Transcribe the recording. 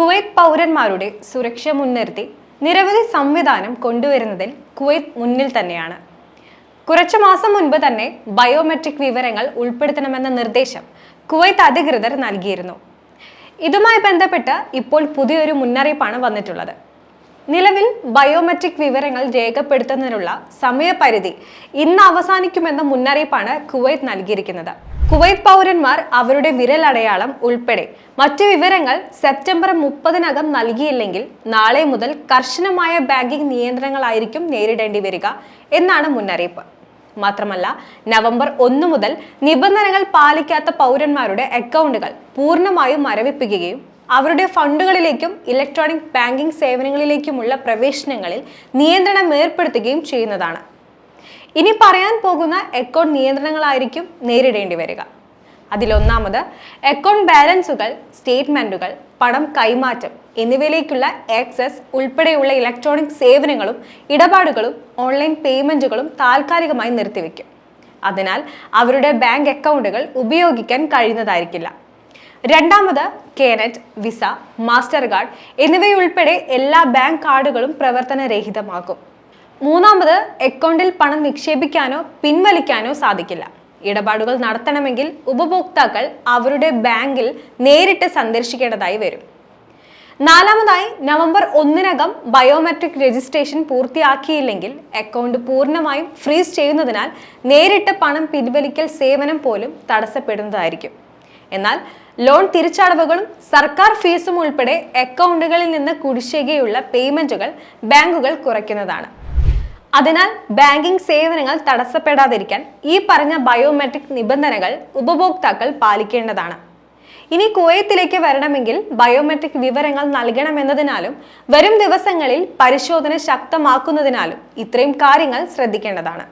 Kuwait പൗരന്മാരുടെ സുരക്ഷ മുൻനിർത്തി നിരവധി സംവിധാനം കൊണ്ടുവരുന്നതിൽ കുവൈത്ത് മുന്നിൽ തന്നെയാണ്. കുറച്ചു മാസം മുൻപ് തന്നെ ബയോമെട്രിക് വിവരങ്ങൾ ഉൾപ്പെടുത്തണമെന്ന നിർദ്ദേശം കുവൈത്ത് അധികൃതർ നൽകിയിരുന്നു. ഇതുമായി ബന്ധപ്പെട്ട് ഇപ്പോൾ പുതിയൊരു മുന്നറിയിപ്പാണ് വന്നിട്ടുള്ളത്. നിലവിൽ ബയോമെട്രിക് വിവരങ്ങൾ രേഖപ്പെടുത്തുന്നതിനുള്ള സമയപരിധി ഇന്ന് അവസാനിക്കുമെന്ന മുന്നറിയിപ്പാണ് കുവൈത്ത് നൽകിയിരിക്കുന്നത്. കുവൈത്ത് പൗരന്മാർ അവരുടെ വിരലടയാളം ഉൾപ്പെടെ മറ്റു വിവരങ്ങൾ സെപ്റ്റംബർ മുപ്പതിനകം നൽകിയില്ലെങ്കിൽ നാളെ മുതൽ കർശനമായ ബാങ്കിംഗ് നിയന്ത്രണങ്ങളായിരിക്കും നേരിടേണ്ടി വരിക എന്നാണ് മുന്നറിയിപ്പ്. മാത്രമല്ല നവംബർ ഒന്ന് മുതൽ നിബന്ധനകൾ പാലിക്കാത്ത പൗരന്മാരുടെ അക്കൗണ്ടുകൾ പൂർണമായും മരവിപ്പിക്കുകയും അവരുടെ ഫണ്ടുകളിലേക്കും ഇലക്ട്രോണിക് ബാങ്കിംഗ് സേവനങ്ങളിലേക്കുമുള്ള പ്രവേശനങ്ങളിൽ നിയന്ത്രണം ഏർപ്പെടുത്തുകയും ചെയ്യുന്നതാണ്. ഇനി പറയാൻ പോകുന്ന അക്കൗണ്ട് നിയന്ത്രണങ്ങളായിരിക്കും നേരിടേണ്ടി വരിക. അതിലൊന്നാമത് അക്കൗണ്ട് ബാലൻസുകൾ സ്റ്റേറ്റ്മെന്റുകൾ പണം കൈമാറ്റം എന്നിവയിലേക്കുള്ള ആക്സസ് ഉൾപ്പെടെയുള്ള ഇലക്ട്രോണിക് സേവനങ്ങളും ഇടപാടുകളും ഓൺലൈൻ പേയ്മെന്റുകളും താൽക്കാലികമായി നിർത്തിവെക്കും അതിനാൽ അവരുടെ ബാങ്ക് അക്കൗണ്ടുകൾ ഉപയോഗിക്കാൻ കഴിയുന്നതായിരിക്കില്ല. രണ്ടാമത് കേനറ്റ് വിസ മാസ്റ്റർ കാർഡ് എന്നിവയുൾപ്പെടെ എല്ലാ ബാങ്ക് കാർഡുകളും പ്രവർത്തനരഹിതമാക്കും. മൂന്നാമത് അക്കൗണ്ടിൽ പണം നിക്ഷേപിക്കാനോ പിൻവലിക്കാനോ സാധിക്കില്ല. ഇടപാടുകൾ നടത്തണമെങ്കിൽ ഉപഭോക്താക്കൾ അവരുടെ ബാങ്കിൽ നേരിട്ട് സന്ദർശിക്കേണ്ടതായി വരും. നാലാമതായി നവംബർ ഒന്നിനകം ബയോമെട്രിക് രജിസ്ട്രേഷൻ പൂർത്തിയാക്കിയില്ലെങ്കിൽ അക്കൗണ്ട് പൂർണമായും ഫ്രീസ് ചെയ്യുന്നതിനാൽ നേരിട്ട് പണം പിൻവലിക്കൽ സേവനം പോലും തടസ്സപ്പെടുന്നതായിരിക്കും. എന്നാൽ ലോൺ തിരിച്ചടവുകളും സർക്കാർ ഫീസും ഉൾപ്പെടെ അക്കൗണ്ടുകളിൽ നിന്ന് കുടിശ്ശികയുള്ള പേയ്മെന്റുകൾ ബാങ്കുകൾ കുറയ്ക്കുന്നതാണ്. അതിനാൽ ബാങ്കിംഗ് സേവനങ്ങൾ തടസ്സപ്പെടാതിരിക്കാൻ ഈ പറഞ്ഞ ബയോമെട്രിക് നിബന്ധനകൾ ഉപഭോക്താക്കൾ പാലിക്കേണ്ടതാണ്. ഇനി കുവൈത്തിലേക്ക് വരണമെങ്കിൽ ബയോമെട്രിക് വിവരങ്ങൾ നൽകണമെന്നതിനാലും വരും ദിവസങ്ങളിൽ പരിശോധന ശക്തമാക്കുന്നതിനാലും ഇത്രയും കാര്യങ്ങൾ ശ്രദ്ധിക്കേണ്ടതാണ്.